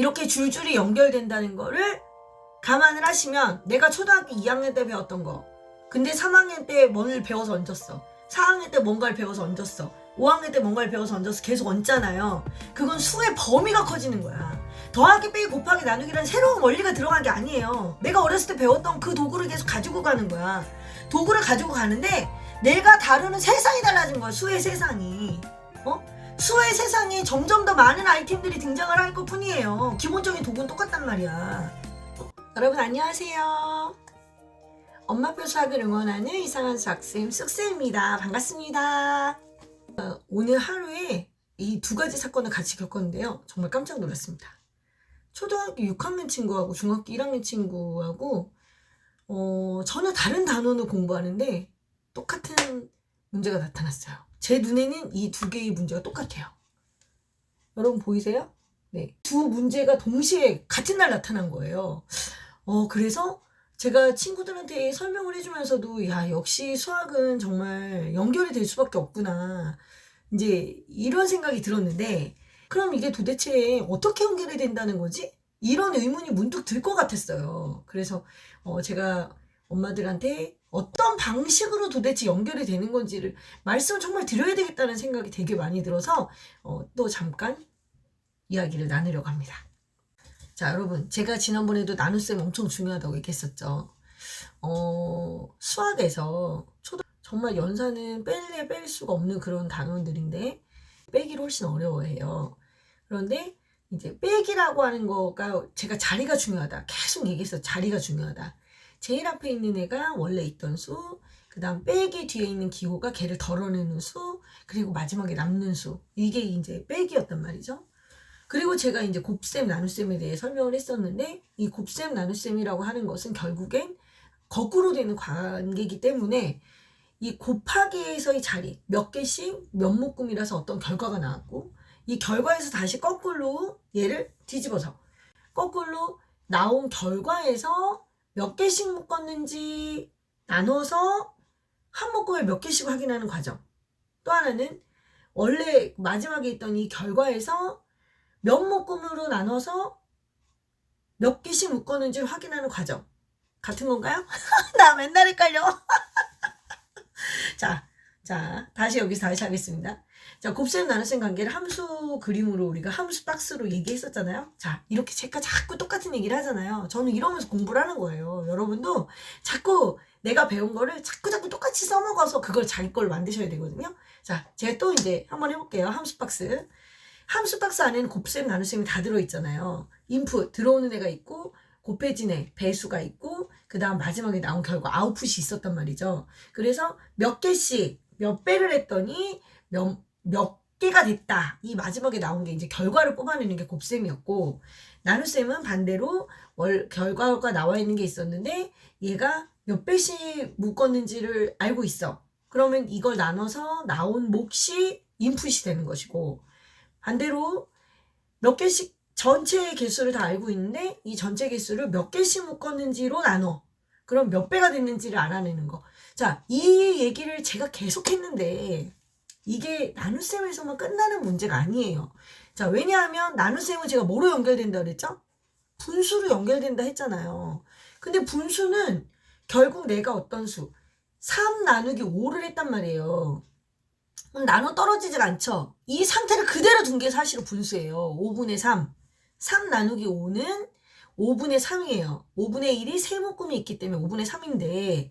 이렇게 줄줄이 연결된다는 거를 감안을 하시면 내가 초등학교 2학년 때 배웠던 거 근데 3학년 때뭘 배워서 얹었어? 4학년 때 뭔가를 배워서 얹었어? 5학년 때 뭔가를 배워서 얹어서 계속 얹잖아요. 그건 수의 범위가 커지는 거야. 더하기 빼기 곱하기 나누기라는 새로운 원리가 들어간 게 아니에요. 내가 어렸을 때 배웠던 그 도구를 계속 가지고 가는 거야. 도구를 가지고 가는데 내가 다루는 세상이 달라진 거야 수의 세상이. 어? 수의 세상에 점점 더 많은 아이템들이 등장을 할 것 뿐이에요. 기본적인 도구는 똑같단 말이야. 여러분 안녕하세요. 엄마표 수학을 응원하는 이상한 수학쌤 쑥쌤입니다. 반갑습니다. 어, 오늘 하루에 이 두 가지 사건을 같이 겪었는데요. 정말 깜짝 놀랐습니다. 초등학교 6학년 친구하고 중학교 1학년 친구하고 어, 전혀 다른 단원을 공부하는데 똑같은 문제가 나타났어요. 제 눈에는 이 두 개의 문제가 똑같아요. 여러분 보이세요? 네. 두 문제가 동시에 같은 날 나타난 거예요. 어, 그래서 제가 친구들한테 설명을 해주면서도, 야, 역시 수학은 정말 연결이 될 수밖에 없구나. 이제 이런 생각이 들었는데, 그럼 이게 도대체 어떻게 연결이 된다는 거지? 이런 의문이 문득 들 것 같았어요. 그래서 어, 제가 엄마들한테 어떤 방식으로 도대체 연결이 되는 건지를 말씀을 정말 드려야 되겠다는 생각이 되게 많이 들어서 어, 또 잠깐 이야기를 나누려고 합니다. 자, 여러분, 제가 지난번에도 나눗셈 엄청 중요하다고 얘기했었죠. 어, 수학에서 초등 정말 연산은 뺄래 뺄 수가 없는 그런 단원들인데 빼기를 훨씬 어려워해요. 그런데 이제 빼기라고 하는 거가 제가 자리가 중요하다. 계속 얘기했어. 자리가 중요하다. 제일 앞에 있는 애가 원래 있던 수, 그 다음 빼기 뒤에 있는 기호가 걔를 덜어내는 수, 그리고 마지막에 남는 수. 이게 이제 빼기였단 말이죠. 그리고 제가 이제 곱셈, 나눗셈에 대해 설명을 했었는데, 이 곱셈, 나눗셈이라고 하는 것은 결국엔 거꾸로 되는 관계이기 때문에 이 곱하기에서의 자리, 몇 개씩 몇 묶음이라서 어떤 결과가 나왔고, 이 결과에서 다시 거꾸로 얘를 뒤집어서 거꾸로 나온 결과에서 몇 개씩 묶었는지 나눠서 한 묶음을 몇 개씩 확인하는 과정. 또 하나는 원래 마지막에 있던 이 결과에서 몇 묶음으로 나눠서 몇 개씩 묶었는지 확인하는 과정. 같은 건가요? 나 맨날 헷갈려. 자, 자, 다시 여기서 다시 하겠습니다. 자, 곱셈 나눗셈 관계를 함수 그림으로 우리가 함수 박스로 얘기했었잖아요. 자, 이렇게 제가 자꾸 똑같은 얘기를 하잖아요. 저는 이러면서 공부를 하는 거예요. 여러분도 자꾸 내가 배운 거를 자꾸 자꾸 똑같이 써먹어서 그걸 자기 걸 만드셔야 되거든요. 자, 제가 또 이제 한번 해볼게요. 함수 박스. 함수 박스 안에는 곱셈 나눗셈이 다 들어있잖아요. 인풋 들어오는 애가 있고 곱해진 애 배수가 있고 그 다음 마지막에 나온 결과 아웃풋이 있었단 말이죠. 그래서 몇 개씩 몇 배를 했더니 몇, 몇 개가 됐다. 이 마지막에 나온 게 이제 결과를 뽑아내는 게 곱셈이었고 나눗셈은 반대로 월 결과가 나와 있는 게 있었는데 얘가 몇 배씩 묶었는지를 알고 있어. 그러면 이걸 나눠서 나온 몫이 인풋이 되는 것이고 반대로 몇 개씩 전체의 개수를 다 알고 있는데 이 전체 개수를 몇 개씩 묶었는지로 나눠. 그럼 몇 배가 됐는지를 알아내는 거. 자, 이 얘기를 제가 계속 했는데 이게 나눗셈에서만 끝나는 문제가 아니에요. 자, 왜냐하면 나눗셈은 제가 뭐로 연결된다 그랬죠? 분수로 연결된다 했잖아요. 근데 분수는 결국 내가 어떤 수, 3 나누기 5를 했단 말이에요. 그럼 나눠 떨어지질 않죠? 이 상태를 그대로 둔 게 사실은 분수예요. 5분의 3. 3 나누기 5는 5분의 3이에요. 5분의 1이 세 묶음이 있기 때문에 5분의 3인데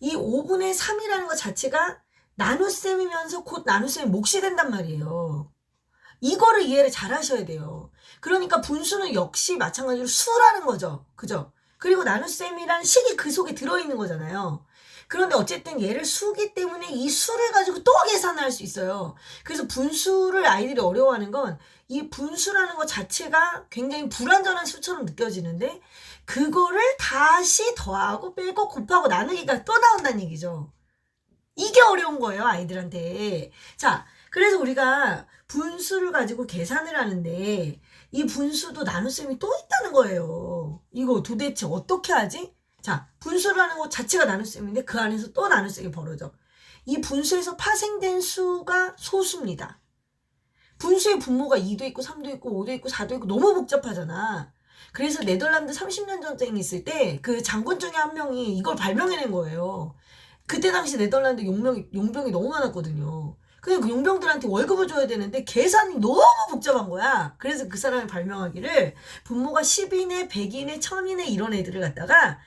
이 5분의 3이라는 것 자체가 나눗셈이면서 곧 나눗셈의 몫이 된단 말이에요. 이거를 이해를 잘 하셔야 돼요. 그러니까 분수는 역시 마찬가지로 수라는 거죠. 그죠? 그리고 나눗셈이란 식이 그 속에 들어있는 거잖아요. 그런데 어쨌든 얘를 수기 때문에 이 수를 가지고 또 계산을 할 수 있어요. 그래서 분수를 아이들이 어려워하는 건 이 분수라는 것 자체가 굉장히 불완전한 수처럼 느껴지는데 그거를 다시 더하고 빼고 곱하고 나누기가 또 나온다는 얘기죠. 이게 어려운 거예요, 아이들한테. 자, 그래서 우리가 분수를 가지고 계산을 하는데 이 분수도 나눗셈이 또 있다는 거예요. 이거 도대체 어떻게 하지? 자, 분수라는 것 자체가 나눗셈인데 그 안에서 또 나눗셈이 벌어져. 이 분수에서 파생된 수가 소수입니다. 분수의 분모가 2도 있고 3도 있고 5도 있고 4도 있고 너무 복잡하잖아. 그래서 네덜란드 30년 전쟁이 있을 때 그 장군 중에 한 명이 이걸 발명해낸 거예요. 그때 당시 네덜란드 용병이, 용병이 너무 많았거든요. 근데 그 용병들한테 월급을 줘야 되는데 계산이 너무 복잡한 거야. 그래서 그 사람이 발명하기를 분모가 10이네, 100이네, 1000이네 이런 애들을 갖다가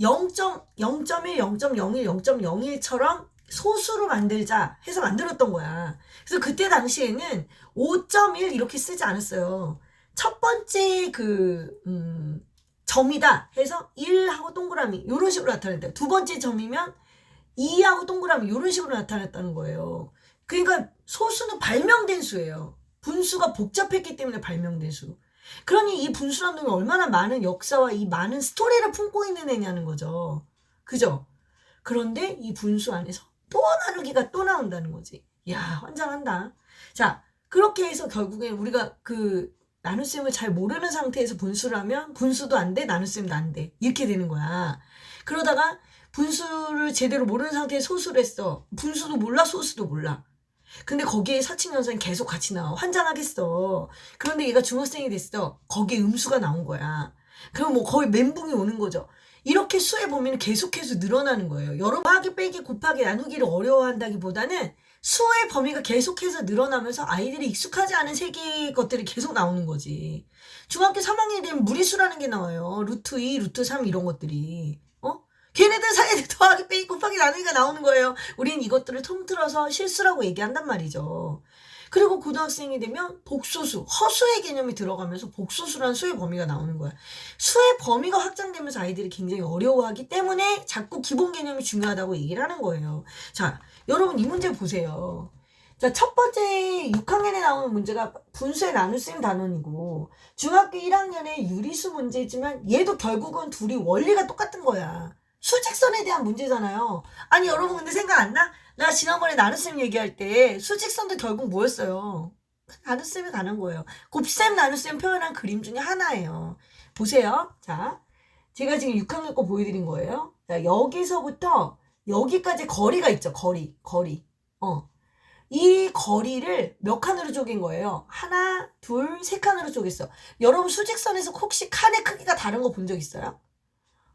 0.0.1, 0.01, 0.01처럼 소수로 만들자 해서 만들었던 거야. 그래서 그때 당시에는 5.1 이렇게 쓰지 않았어요. 첫 번째 그, 음, 점이다 해서 1하고 동그라미 이런 식으로 나타낸다. 두 번째 점이면 2하고 동그라미 이런 식으로 나타났다는 거예요. 그러니까 소수는 발명된 수예요. 분수가 복잡했기 때문에 발명된 수. 그러니 이 분수라는 놈이 얼마나 많은 역사와 이 많은 스토리를 품고 있는 애냐는 거죠. 그죠? 그런데 이 분수 안에서 또 나누기가 또 나온다는 거지. 야, 환장한다. 자, 그렇게 해서 결국엔 우리가 그 나눗셈을 잘 모르는 상태에서 분수를 하면 분수도 안 돼, 나눗셈도 안 돼. 이렇게 되는 거야. 그러다가 분수를 제대로 모르는 상태에 소수를 했어. 분수도 몰라, 소수도 몰라. 근데 거기에 사칭연산이 계속 같이 나와. 환장하겠어. 그런데 얘가 중학생이 됐어. 거기에 음수가 나온 거야. 그럼 뭐 거의 멘붕이 오는 거죠. 이렇게 수의 범위는 계속해서 늘어나는 거예요. 여러 더하기 빼기 곱하기 나누기를 어려워한다기보다는 수의 범위가 계속해서 늘어나면서 아이들이 익숙하지 않은 세계의 것들이 계속 나오는 거지. 중학교 3학년이 되면 무리수라는 게 나와요. 루트 2, 루트 3 이런 것들이. 어? 걔네들 사이에 더하기 빼기 곱하기 나누기가 나오는 거예요. 우린 이것들을 통틀어서 실수라고 얘기한단 말이죠. 그리고 고등학생이 되면 복소수, 허수의 개념이 들어가면서 복소수라는 수의 범위가 나오는 거야. 수의 범위가 확장되면서 아이들이 굉장히 어려워하기 때문에 자꾸 기본 개념이 중요하다고 얘기를 하는 거예요. 자, 여러분 이 문제 보세요. 자, 첫 번째 6학년에 나오는 문제가 분수의 나눗셈 단원이고 중학교 1학년에 유리수 문제지만 얘도 결국은 둘이 원리가 똑같은 거야. 수직선에 대한 문제잖아요. 아니 여러분 근데 생각 안 나? 나 지난번에 나눗셈 얘기할 때 수직선도 결국 뭐였어요? 나눗셈에 관한 거예요. 곱셈 나눗셈 표현한 그림 중에 하나예요. 보세요. 자, 제가 지금 6학년 거 보여드린 거예요. 자, 여기서부터 여기까지 거리가 있죠. 거리, 거리. 어. 이 거리를 몇 칸으로 쪼갠 거예요? 하나, 둘, 세 칸으로 쪼갰어. 여러분 수직선에서 혹시 칸의 크기가 다른 거 본 적 있어요?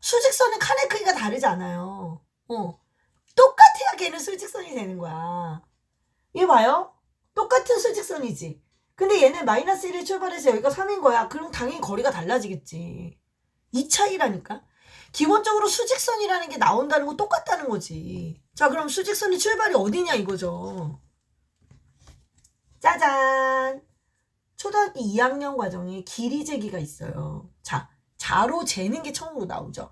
수직선은 칸의 크기가 다르지 않아요. 어. 똑같아야 걔는 수직선이 되는 거야. 얘 봐요? 똑같은 수직선이지. 근데 얘는 마이너스 1에 출발해서 여기가 3인 거야. 그럼 당연히 거리가 달라지겠지. 이 차이라니까. 기본적으로 수직선이라는 게 나온다는 건 똑같다는 거지. 자, 그럼 수직선의 출발이 어디냐 이거죠. 짜잔. 초등학교 2학년 과정에 길이 재기가 있어요. 자, 자로 재는 게 처음으로 나오죠.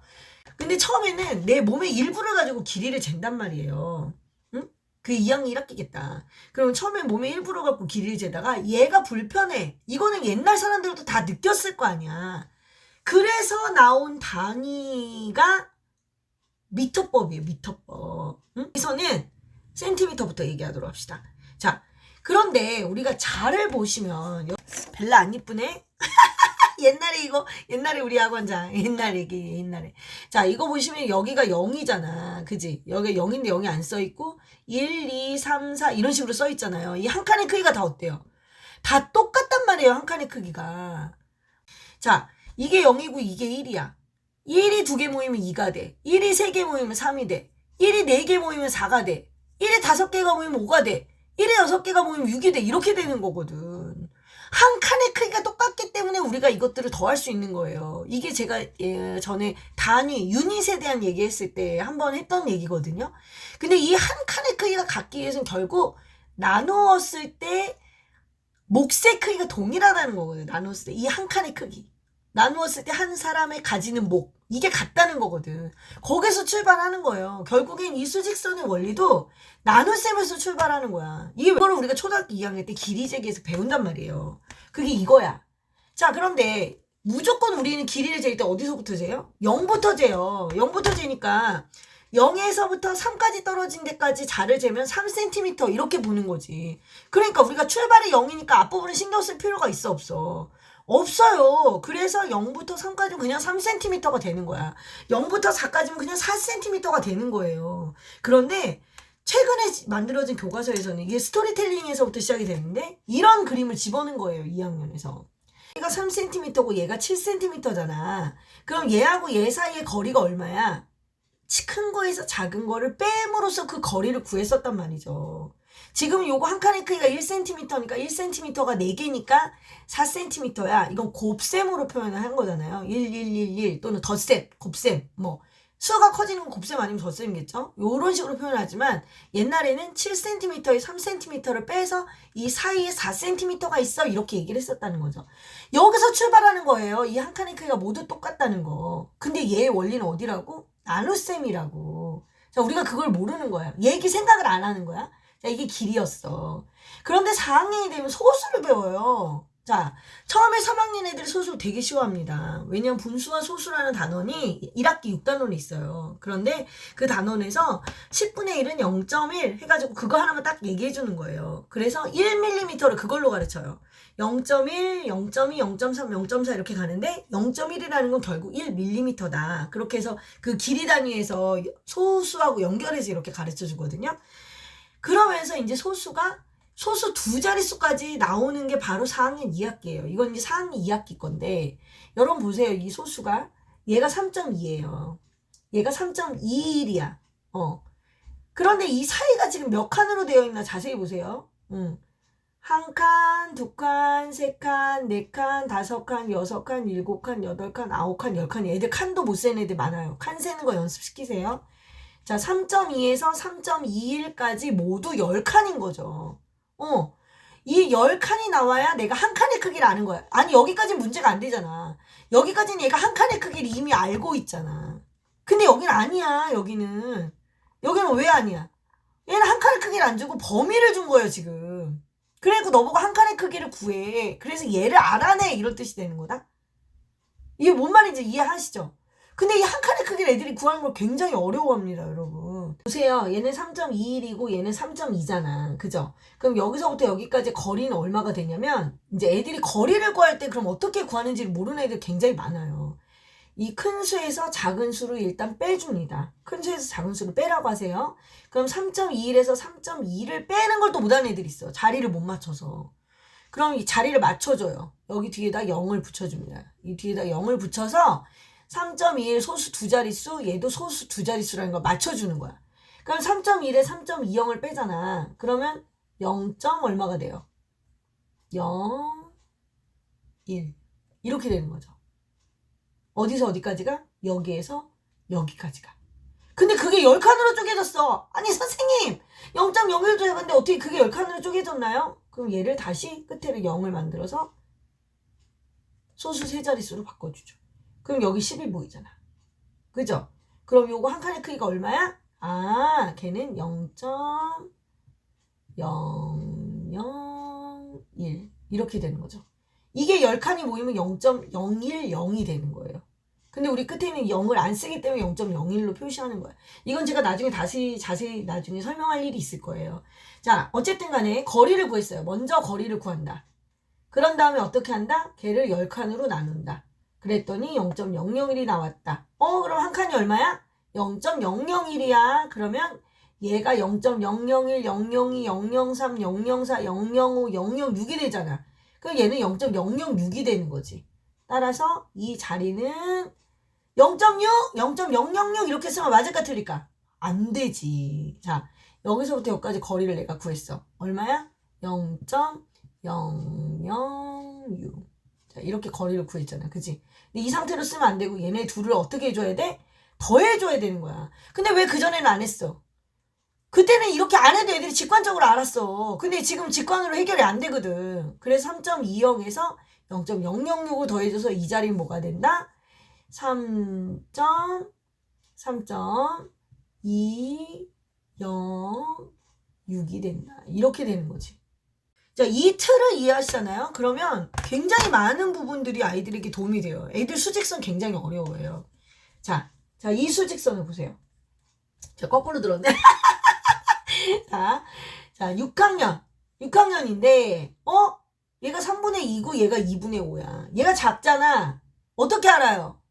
근데 처음에는 내 몸의 일부를 가지고 길이를 잰단 말이에요. 응? 그 2학년 1학기겠다. 그럼 처음에 몸의 일부를 갖고 길이를 재다가 얘가 불편해. 이거는 옛날 사람들도 다 느꼈을 거 아니야. 그래서 나온 단위가 미터법이에요. 미터법. 응? 여기서는 센티미터부터 얘기하도록 합시다. 자, 그런데 우리가 자를 보시면 여- 벨라 안 이쁘네? 옛날에 이거 옛날에 우리 학원장 옛날에 이게 옛날에. 자 이거 보시면 여기가 0이잖아. 그지? 여기 0인데 0이 안 써 있고 1 2 3 4 이런 식으로 써 있잖아요. 이 한 칸의 크기가 다 어때요? 다 똑같단 말이에요 한 칸의 크기가. 자 이게 0이고 이게 1이야. 1이 두 개 모이면 2가 돼. 1이 세 개 모이면 3이 돼. 1이 네 개 모이면 4가 돼. 1이 다섯 개가 모이면 5가 돼. 1에 여섯 개가 모이면 6이 돼. 이렇게 되는 거거든 한 칸의 크기가 똑같기 때문에 우리가 이것들을 더할 수 있는 거예요. 이게 제가 예, 전에 단위, 유닛에 대한 얘기했을 때 한 번 했던 얘기거든요. 근데 이 한 칸의 크기가 같기 위해서는 결국 나누었을 때 몫의 크기가 동일하다는 거거든요. 나누었을 때 이 한 칸의 크기. 나누었을 때 한 사람의 가지는 목. 이게 같다는 거거든. 거기서 출발하는 거예요. 결국엔 이 수직선의 원리도 나눗셈에서 출발하는 거야. 이거를 우리가 초등학교 2학년 때 길이 재기에서 배운단 말이에요. 그게 이거야. 자, 그런데 무조건 우리는 길이를 잴때 어디서부터 재요? 0부터 재요. 0부터 재니까 0에서부터 3까지 떨어진 데까지 자를 재면 3cm 이렇게 보는 거지. 그러니까 우리가 출발이 0이니까 앞부분은 신경 쓸 필요가 있어 없어. 없어요. 그래서 0부터 3까지는 그냥 3cm가 되는 거야. 0부터 4까지는 그냥 4cm가 되는 거예요. 그런데 최근에 지- 만들어진 교과서에서는 이게 스토리텔링에서부터 시작이 되는데 이런 그림을 집어넣은 거예요. 2학년에서. 얘가 3cm고 얘가 7cm잖아. 그럼 얘하고 얘 사이의 거리가 얼마야? 치- 큰 거에서 작은 거를 빼므로써 그 거리를 구했었단 말이죠. 지금 요거 한 칸의 크기가 1cm니까 1cm가 4개니까 4cm야. 이건 곱셈으로 표현을 한 거잖아요. 1, 1, 1, 1 또는 덧셈, 곱셈. 뭐 수가 커지는 건 곱셈 아니면 덧셈이겠죠? 요런 식으로 표현하지만 옛날에는 7cm에 3cm를 빼서 이 사이에 4cm가 있어 이렇게 얘기를 했었다는 거죠. 여기서 출발하는 거예요. 이 한 칸의 크기가 모두 똑같다는 거. 근데 얘의 원리는 어디라고? 나눗셈이라고. 자, 우리가 그걸 모르는 거야. 얘기 생각을 안 하는 거야. 자, 이게 길이었어. 그런데 4학년이 되면 소수를 배워요. 자, 처음에 3학년 애들이 소수 되게 쉬워합니다. 왜냐면 분수와 소수라는 단원이 1학기 6단원이 있어요. 그런데 그 단원에서 10분의 1은 0.1 해가지고 그거 하나만 딱 얘기해 주는 거예요. 그래서 1mm를 그걸로 가르쳐요. 0.1, 0.2, 0.3, 0.4 이렇게 가는데 0.1이라는 건 결국 1mm다. 그렇게 해서 그 길이 단위에서 소수하고 연결해서 이렇게 가르쳐 주거든요. 그러면서 이제 소수가 소수 두 자릿수까지 나오는 게 바로 4학년 2학기예요. 이건 이제 4학년 2학기 건데 여러분 보세요. 이 소수가 얘가 3.2예요. 얘가 3.21이야. 어. 그런데 이 사이가 지금 몇 칸으로 되어 있나 자세히 보세요. 음. 한 칸, 두 칸, 세 칸, 네 칸, 다섯 칸, 여섯 칸, 일곱 칸, 여덟 칸, 아홉 칸, 열 칸. 애들 칸도 못 세는 애들 많아요. 칸 세는 거 연습시키세요. 자, 3.2에서 3.21까지 모두 10칸인 거죠. 어. 이 10칸이 나와야 내가 한 칸의 크기를 아는 거야. 아니, 여기까지 문제가 안 되잖아. 여기까지는 얘가 한 칸의 크기를 이미 알고 있잖아. 근데 여기는 아니야, 여기는. 여기는 왜 아니야? 얘는 한 칸의 크기를 안 주고 범위를 준 거예요, 지금. 그래갖고 너보고 한 칸의 크기를 구해. 그래서 얘를 알아내. 이런 뜻이 되는 거다? 이게 뭔 말인지 이해하시죠? 근데 이 한 칸의 크기를 애들이 구하는 걸 굉장히 어려워합니다, 여러분. 보세요. 얘는 3.21이고 얘는 3.2잖아. 그죠? 그럼 여기서부터 여기까지 거리는 얼마가 되냐면, 이제 애들이 거리를 구할 때 그럼 어떻게 구하는지를 모르는 애들 굉장히 많아요. 이 큰 수에서 작은 수를 일단 빼줍니다. 큰 수에서 작은 수를 빼라고 하세요. 그럼 3.21에서 3.2를 빼는 걸 또 못하는 애들이 있어. 자리를 못 맞춰서. 그럼 이 자리를 맞춰줘요. 여기 뒤에다 0을 붙여줍니다. 이 뒤에다 0을 붙여서 3.21 소수 두 자릿수, 얘도 소수 두 자릿수라는 걸 맞춰주는 거야. 그럼 3.1에 3.20을 빼잖아. 그러면 0. 얼마가 돼요? 0, 1. 이렇게 되는 거죠. 어디서 어디까지가? 여기에서 여기까지가. 근데 그게 10칸으로 쪼개졌어. 아니, 선생님! 0.01도 해봤는데 어떻게 그게 10칸으로 쪼개졌나요? 그럼 얘를 다시 끝에를 0을 만들어서 소수 세 자릿수로 바꿔주죠. 그럼 여기 10이 보이잖아. 그죠? 그럼 요거 한 칸의 크기가 얼마야? 아, 걔는 0.001 이렇게 되는 거죠. 이게 10칸이 모이면 0.010이 되는 거예요. 근데 우리 끝에 있는 0을 안 쓰기 때문에 0.01로 표시하는 거야. 이건 제가 나중에 다시 자세히 나중에 설명할 일이 있을 거예요. 자, 어쨌든 간에 거리를 구했어요. 먼저 거리를 구한다. 그런 다음에 어떻게 한다? 걔를 10칸으로 나눈다. 그랬더니 0.001이 나왔다. 어, 그럼 한 칸이 얼마야? 0.001이야. 그러면 얘가 0.001, 002, 003, 004, 005, 006이 되잖아. 그럼 얘는 0.006이 되는 거지. 따라서 이 자리는 0.6, 0.006 이렇게 쓰면 맞을까 틀릴까? 안 되지. 자, 여기서부터 여기까지 거리를 내가 구했어. 얼마야? 0.006. 자, 이렇게 거리를 구했잖아. 그지? 근데 이 상태로 쓰면 안 되고 얘네 둘을 어떻게 해줘야 돼? 더해줘야 되는 거야. 근데 왜 그전에는 안 했어? 그때는 이렇게 안 해도 애들이 직관적으로 알았어. 근데 지금 직관으로 해결이 안 되거든. 그래서 3.20에서 0.006을 더해줘서 이 자리는 뭐가 된다? 3. 3.206이 된다. 이렇게 되는 거지. 자, 이 틀을 이해하시잖아요? 그러면 굉장히 많은 부분들이 아이들에게 도움이 돼요. 애들 수직선 굉장히 어려워요. 자, 자, 이 수직선을 보세요. 자, 거꾸로 들었네. 자, 자, 6학년. 6학년인데, 어? 얘가 3분의 2고 얘가 2분의 5야. 얘가 작잖아. 어떻게 알아요?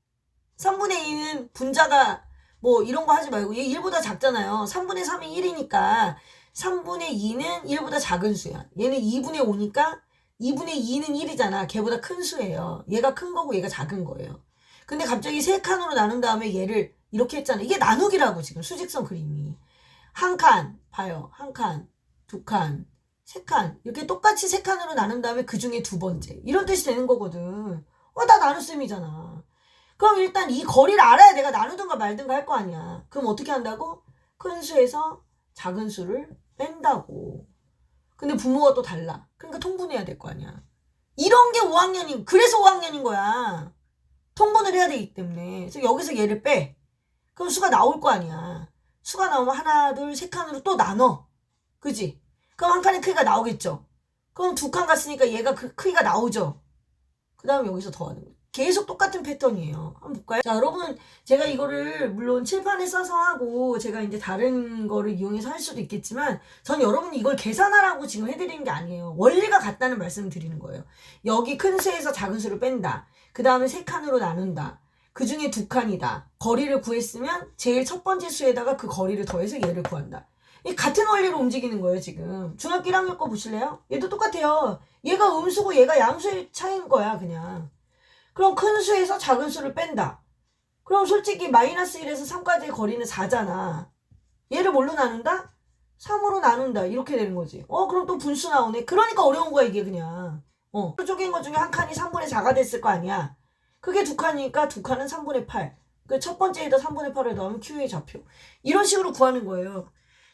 3분의 2는 분자가 뭐 이런 거 하지 말고 얘 1보다 작잖아요. 3분의 3이 1이니까 3분의 2는 1보다 작은 수야. 얘는 2분의 5니까 2분의 2는 1이잖아. 걔보다 큰 수예요. 얘가 큰 거고 얘가 작은 거예요. 근데 갑자기 세 칸으로 나눈 다음에 얘를 이렇게 했잖아. 이게 나누기라고 지금 수직선 그림이. 한 칸, 봐요. 한 칸, 두 칸, 세 칸. 이렇게 똑같이 세 칸으로 나눈 다음에 그 중에 두 번째. 이런 뜻이 되는 거거든. 어, 다 나눗셈이잖아. 그럼 일단 이 거리를 알아야 내가 나누든가 말든가 할 거 아니야. 그럼 어떻게 한다고? 큰 수에서 작은 수를 뺀다고. 근데 부모가 또 달라. 그러니까 통분해야 될 거 아니야. 이런 게 5학년인, 그래서 5학년인 거야. 통분을 해야 되기 때문에. 그래서 여기서 얘를 빼. 그럼 수가 나올 거 아니야. 수가 나오면 하나, 둘, 세 칸으로 또 나눠. 그지? 그럼 한 칸의 크기가 나오겠죠? 그럼 두 칸 갔으니까 얘가 그 크기가 나오죠? 그 다음에 여기서 더하는 거예요. 계속 똑같은 패턴이에요. 한번 볼까요? 자, 여러분, 제가 이거를 물론 칠판에 써서 하고 제가 이제 다른 거를 이용해서 할 수도 있겠지만 전 여러분이 이걸 계산하라고 지금 해드리는 게 아니에요. 원리가 같다는 말씀을 드리는 거예요. 여기 큰 수에서 작은 수를 뺀다. 그 다음에 세 칸으로 나눈다. 그 중에 두 칸이다. 거리를 구했으면 제일 첫 번째 수에다가 그 거리를 더해서 얘를 구한다. 이 같은 원리로 움직이는 거예요, 지금. 중학교 1학년 거 보실래요? 얘도 똑같아요. 얘가 음수고 얘가 양수의 차이인 거야, 그냥. 그럼 큰 수에서 작은 수를 뺀다. 그럼 솔직히 마이너스 1에서 3까지의 거리는 4잖아. 얘를 뭘로 나눈다? 3으로 나눈다. 이렇게 되는 거지. 어, 그럼 또 분수 나오네. 그러니까 어려운 거야, 이게 그냥. 어. 쪼갠 것 중에 한 칸이 3분의 4가 됐을 거 아니야. 그게 두 칸이니까 두 칸은 3분의 8. 그 첫 번째에다 3분의 8을 넣으면 Q의 좌표. 이런 식으로 구하는 거예요.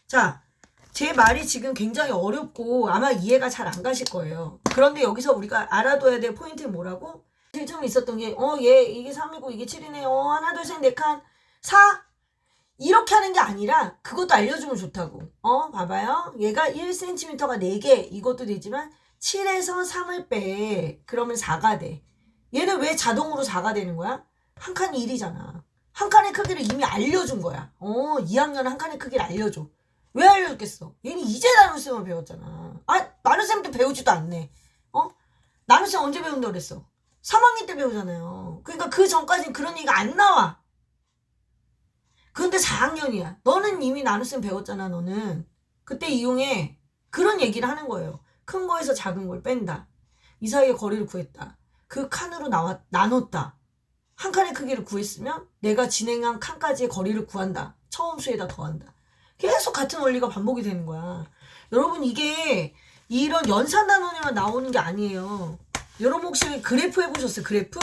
자, 제 말이 지금 굉장히 어렵고 아마 이해가 잘 안 가실 거예요. 그런데 여기서 우리가 알아둬야 될 포인트는 뭐라고? 처음에 있었던 게, 어, 얘, 이게 3이고 이게 7이네. 어, 하나, 둘, 셋, 넷 칸. 4. 이렇게 하는 게 아니라 그것도 알려주면 좋다고. 어, 봐봐요. 얘가 1cm가 4개. 이것도 되지만 7에서 3을 빼. 그러면 4가 돼. 얘는 왜 자동으로 4가 되는 거야? 한 칸이 1이잖아. 한 칸의 크기를 이미 알려준 거야. 어, 2학년 한 칸의 크기를 알려줘. 왜 알려줬겠어? 얘는 이제 나눗셈을 배웠잖아. 아, 나눗셈도 배우지도 않네. 어? 나눗셈 언제 배운다고 그랬어? 3학년 때 배우잖아요. 그러니까 그 전까지는 그런 얘기가 안 나와. 근데 4학년이야. 너는 이미 나눗셈 배웠잖아, 너는. 그때 이용해. 그런 얘기를 하는 거예요. 큰 거에서 작은 걸 뺀다. 이 사이에 거리를 구했다. 그 칸으로 나왔, 나눴다. 한 칸의 크기를 구했으면 내가 진행한 칸까지의 거리를 구한다. 처음 수에다 더한다. 계속 같은 원리가 반복이 되는 거야. 여러분 이게 이런 연산 단원에만 나오는 게 아니에요. 여러분 혹시 그래프 해보셨어요? 그래프?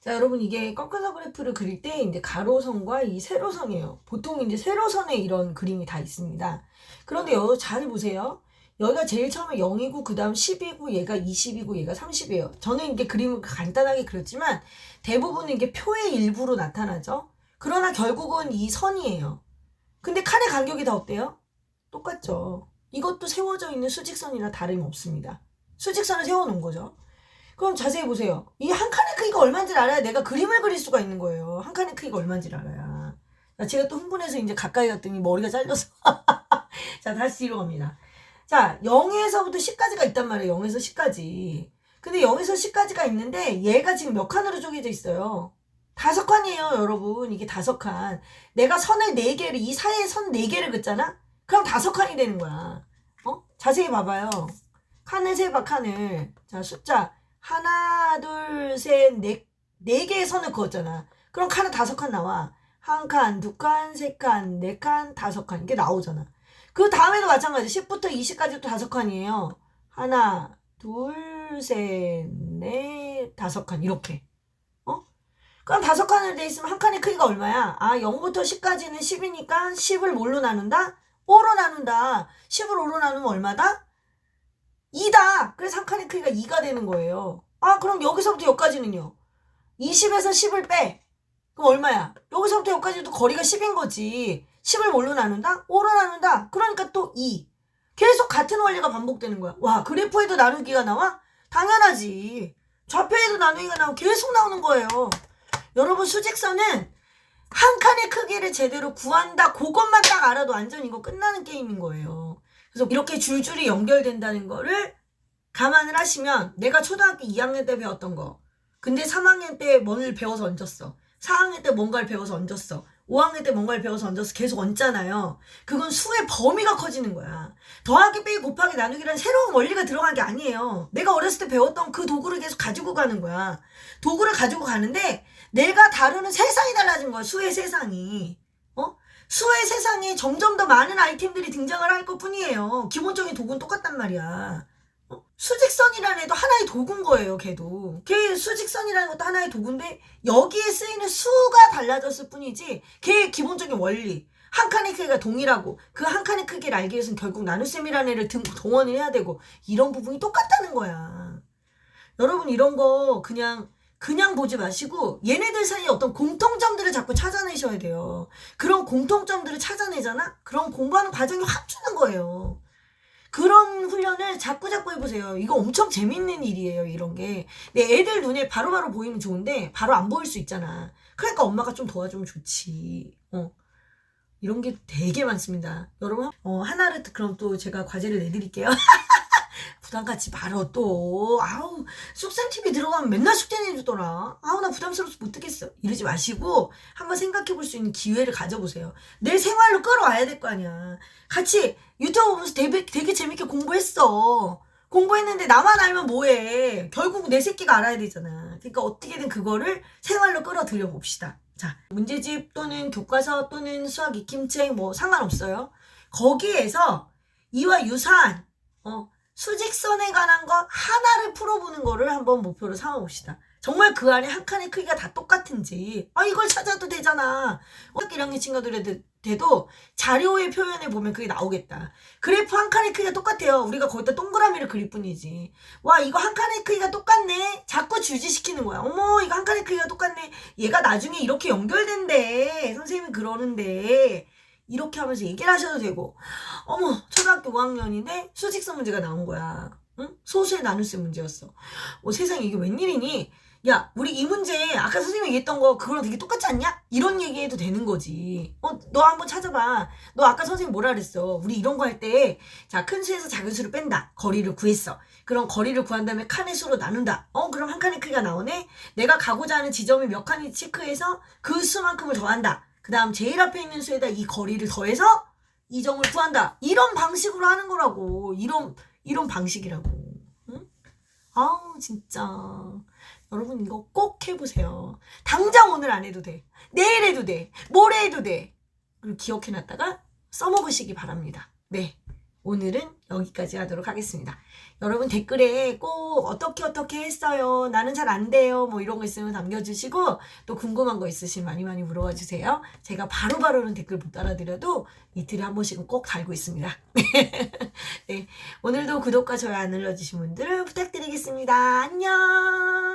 자 여러분 이게 꺾어서 그래프를 그릴 때 이제 가로선과 이 세로선이에요. 보통 이제 세로선에 이런 그림이 다 있습니다. 그런데 여기 잘 보세요. 여기가 제일 처음에 0이고 그 다음 10이고 얘가 20이고 얘가 30이에요. 저는 이게 그림을 간단하게 그렸지만 대부분 이게 표의 일부로 나타나죠. 그러나 결국은 이 선이에요. 근데 칸의 간격이 다 어때요? 똑같죠. 이것도 세워져 있는 수직선이나 다름이 없습니다. 수직선을 세워놓은 거죠. 그럼 자세히 보세요. 이 한 칸의 크기가 얼마인지를 알아야 내가 그림을 그릴 수가 있는 거예요. 한 칸의 크기가 얼마인지를 알아야. 자, 제가 또 흥분해서 이제 가까이 갔더니 머리가 잘려서. 자, 다시 뒤로 갑니다. 자, 0에서부터 10까지가 있단 말이에요. 0에서 10까지. 근데 0에서 10까지가 있는데 얘가 지금 몇 칸으로 쪼개져 있어요? 다섯 칸이에요, 여러분. 이게 다섯 칸. 내가 선을 네 개를, 이 사이에 선 네 개를 긋잖아? 그럼 다섯 칸이 되는 거야. 어? 자세히 봐봐요. 칸을 세봐, 칸을. 자, 숫자. 하나, 둘, 셋, 네, 네 개의 선을 그었잖아. 그럼 칸은 다섯 칸 나와. 한 칸, 두 칸, 세 칸, 네 칸, 다섯 칸. 이게 나오잖아. 그 다음에도 마찬가지. 10부터 20까지 또 다섯 칸이에요. 하나, 둘, 셋, 넷, 다섯 칸. 이렇게. 어? 그럼 다섯 칸을 돼 있으면 한 칸의 크기가 얼마야? 아, 0부터 10까지는 10이니까 10을 뭘로 나눈다? 5로 나눈다. 10을 5로 나누면 얼마다? 2다. 그래서 한 칸의 크기가 2가 되는 거예요. 아, 그럼 여기서부터 여기까지는요? 20에서 10을 빼. 그럼 얼마야? 여기서부터 여기까지도 거리가 10인 거지. 10을 뭘로 나눈다? 5로 나눈다. 그러니까 또 2. 계속 같은 원리가 반복되는 거야. 와, 그래프에도 나누기가 나와? 당연하지. 좌표에도 나누기가 나오고 계속 나오는 거예요. 여러분, 수직선은 한 칸의 크기를 제대로 구한다. 그것만 딱 알아도 완전 이거 끝나는 게임인 거예요. 그래서 이렇게 줄줄이 연결된다는 거를 감안을 하시면 내가 초등학교 2학년 때 배웠던 거. 근데 3학년 때 뭔을 배워서 얹었어. 4학년 때 뭔가를 배워서 얹었어. 5학년 때 뭔가를 배워서 얹어서 계속 얹잖아요. 그건 수의 범위가 커지는 거야. 더하기 빼기 곱하기 나누기란 새로운 원리가 들어간 게 아니에요. 내가 어렸을 때 배웠던 그 도구를 계속 가지고 가는 거야. 도구를 가지고 가는데 내가 다루는 세상이 달라진 거야. 수의 세상이. 어? 수의 세상에 점점 더 많은 아이템들이 등장을 할 것 뿐이에요. 기본적인 도구는 똑같단 말이야. 어? 수직선이라는 애도 하나의 도구인 거예요, 걔도. 걔 수직선이라는 것도 하나의 도구인데, 여기에 쓰이는 수가 달라졌을 뿐이지, 걔의 기본적인 원리. 한 칸의 크기가 동일하고, 그 한 칸의 크기를 알기 위해서는 결국 나눗셈이라는 애를 등, 동원을 해야 되고, 이런 부분이 똑같다는 거야. 여러분, 이런 거 그냥, 그냥 보지 마시고, 얘네들 사이에 어떤 공통점들을 자꾸 찾아내셔야 돼요. 그런 공통점들을 찾아내잖아? 그럼 공부하는 과정이 확 주는 거예요. 그런 훈련을 자꾸 자꾸 해보세요. 이거 엄청 재밌는 일이에요, 이런 게. 내 애들 눈에 바로 바로 보이면 좋은데, 바로 안 보일 수 있잖아. 그러니까 엄마가 좀 도와주면 좋지. 어. 이런 게 되게 많습니다. 여러분, 어, 하나를 또- 그럼 또 제가 과제를 내드릴게요. 부담 갖지 말어, 또. 아우, 쑥산 TV 들어가면 맨날 숙제 내 주더라. 아우, 나 부담스러워서 못 듣겠어. 이러지 마시고, 한번 생각해 볼 수 있는 기회를 가져보세요. 내 생활로 끌어와야 될 거 아니야. 같이 유튜브 보면서 되게, 되게 재밌게 공부했어. 공부했는데 나만 알면 뭐해. 결국 내 새끼가 알아야 되잖아. 그러니까 어떻게든 그거를 생활로 끌어들여 봅시다. 자, 문제집 또는 교과서 또는 수학 익힘책 뭐 상관없어요. 거기에서 이와 유사한 어, 수직선에 관한 것 하나를 풀어보는 거를 한번 목표로 삼아봅시다. 정말 그 안에 한 칸의 크기가 다 똑같은지 아 이걸 찾아도 되잖아. 학교 1학년 친구들한테도 자료의 표현에 보면 그게 나오겠다. 그래프 한 칸의 크기가 똑같아요. 우리가 거기다 동그라미를 그릴 뿐이지. 와 이거 한 칸의 크기가 똑같네. 자꾸 주지시키는 거야. 어머 이거 한 칸의 크기가 똑같네. 얘가 나중에 이렇게 연결된대. 선생님이 그러는데 이렇게 하면서 얘기를 하셔도 되고 어머 초등학교 5학년인데 수직선 문제가 나온 거야. 응? 소수의 나눗셈 문제였어. 어, 세상에 이게 웬일이니? 야, 우리 이 문제 아까 선생님이 얘기했던 거 그거랑 되게 똑같지 않냐? 이런 얘기해도 되는 거지. 어, 너 한번 찾아봐. 너 아까 선생님 뭐라 그랬어? 우리 이런 거 할 때, 자, 큰 수에서 작은 수를 뺀다. 거리를 구했어. 그럼 거리를 구한 다음에 칸의 수로 나눈다. 어, 그럼 한 칸의 크기가 나오네? 내가 가고자 하는 지점이 몇 칸인지 체크해서 그 수만큼을 더한다. 그 다음 제일 앞에 있는 수에다 이 거리를 더해서 이 점을 구한다. 이런 방식으로 하는 거라고. 이런, 이런 방식이라고. 응? 아우, 진짜. 여러분, 이거 꼭 해보세요. 당장 오늘 안 해도 돼. 내일 해도 돼. 모레 해도 돼. 그리고 기억해놨다가 써먹으시기 바랍니다. 네. 오늘은 여기까지 하도록 하겠습니다. 여러분 댓글에 꼭 어떻게 어떻게 했어요. 나는 잘 안 돼요. 뭐 이런 거 있으면 남겨주시고 또 궁금한 거 있으시면 많이 많이 물어봐 주세요. 제가 바로바로는 댓글 못 알아드려도 이틀에 한 번씩은 꼭 달고 있습니다. 네. 오늘도 구독과 좋아요 안 눌러주신 분들은 부탁드리겠습니다. 안녕!